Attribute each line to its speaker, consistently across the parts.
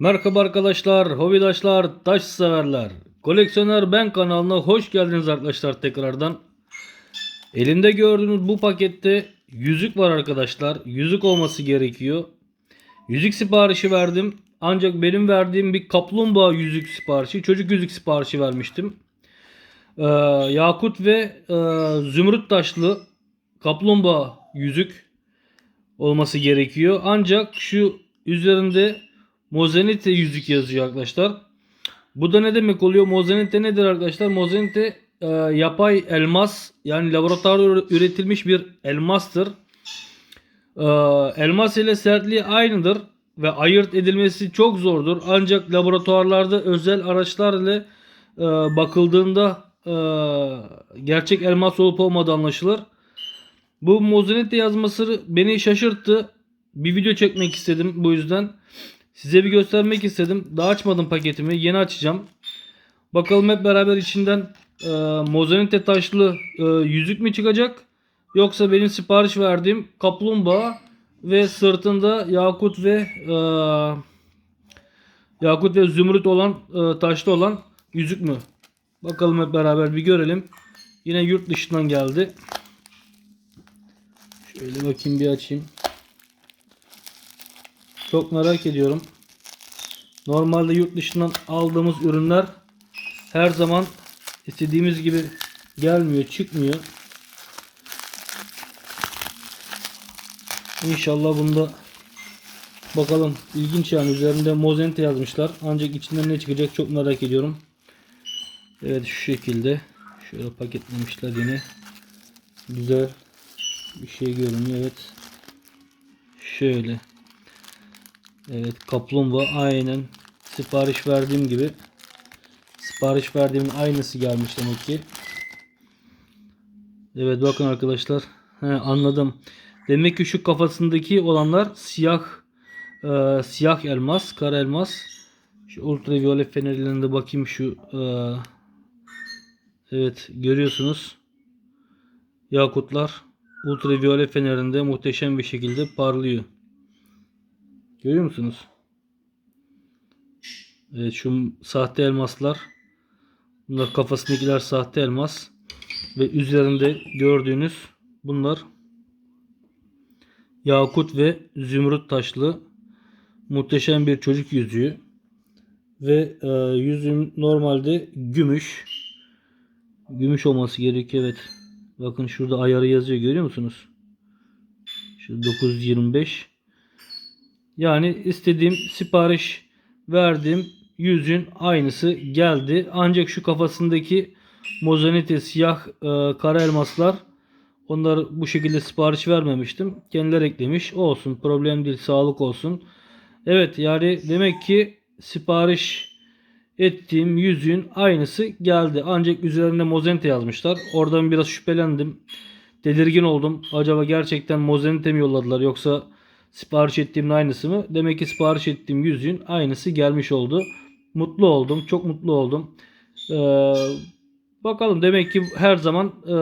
Speaker 1: Merhaba arkadaşlar, hobidaşlar, taş severler. Koleksiyoner Ben kanalına hoş geldiniz arkadaşlar tekrardan. Elimde gördüğünüz bu pakette yüzük var arkadaşlar. Yüzük olması gerekiyor. Yüzük siparişi verdim. Ancak benim verdiğim bir kaplumbağa yüzük siparişi, çocuk yüzük siparişi vermiştim. Ee, yakut ve e, zümrüt taşlı kaplumbağa yüzük olması gerekiyor. Ancak şu üzerinde Mozenite yüzük yazıyor arkadaşlar. Bu da ne demek oluyor? Mozenite nedir arkadaşlar? Mozenite e, yapay elmas yani laboratuvarda üretilmiş bir elmastır. E, elmas ile sertliği aynıdır ve ayırt edilmesi çok zordur. Ancak laboratuvarlarda özel araçlar ile e, bakıldığında e, gerçek elmas olup olmadığı anlaşılır. Bu Mozenite yazması beni şaşırttı. Bir video çekmek istedim bu yüzden. Size bir göstermek istedim. Daha açmadım paketimi. Yeni açacağım. Bakalım hep beraber içinden e, Mozenite taşlı e, yüzük mü çıkacak? Yoksa benim sipariş verdiğim kaplumbağa ve sırtında yakut ve e, yakut ve zümrüt olan e, taşlı olan yüzük mü? Bakalım hep beraber bir görelim. Yine yurt dışından geldi. Şöyle bakayım bir açayım. Çok merak ediyorum. Normalde yurt dışından aldığımız ürünler her zaman istediğimiz gibi gelmiyor, çıkmıyor. İnşallah bunda bakalım ilginç yani üzerinde Mozenite yazmışlar. Ancak içinden ne çıkacak çok merak ediyorum. Evet şu şekilde şöyle paketlemişler yine. Güzel bir şey görünüyor evet. Şöyle. Evet kaplumbağa aynen sipariş verdiğim gibi sipariş verdiğimin aynısı gelmiş demek ki. Evet bakın arkadaşlar. He, anladım. Demek ki şu kafasındaki olanlar siyah e, siyah elmas, kara elmas. Şu ultraviyole fenerlerinde bakayım şu e, Evet görüyorsunuz. Yakutlar ultraviyole fenerinde muhteşem bir şekilde parlıyor. Görüyor musunuz? Evet şu sahte elmaslar. Bunlar kafasındakiler sahte elmas. Ve üzerinde gördüğünüz bunlar yakut ve zümrüt taşlı muhteşem bir çocuk yüzüğü. Ve e, yüzüğüm normalde gümüş. Gümüş olması gerekiyor evet. Bakın şurada ayarı yazıyor görüyor musunuz? Şu 925. Yani istediğim sipariş verdiğim yüzün aynısı geldi. Ancak şu kafasındaki mozenite siyah e, kara elmaslar onları bu şekilde sipariş vermemiştim. Kendileri eklemiş. Olsun problem değil sağlık olsun. Evet yani demek ki sipariş ettiğim yüzüğün aynısı geldi. Ancak üzerinde mozenite yazmışlar. Oradan biraz şüphelendim. Tedirgin oldum. Acaba gerçekten mozenite mi yolladılar yoksa sipariş ettiğimin aynısı mı? Demek ki sipariş ettiğim yüzüğün aynısı gelmiş oldu. Mutlu oldum. Çok mutlu oldum. Ee, bakalım demek ki her zaman e,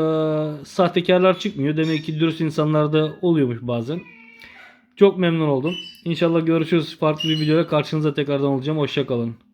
Speaker 1: sahtekarlar çıkmıyor. Demek ki dürüst insanlar da oluyormuş bazen. Çok memnun oldum. İnşallah görüşürüz. Farklı bir videoda karşınıza tekrardan olacağım. Hoşçakalın.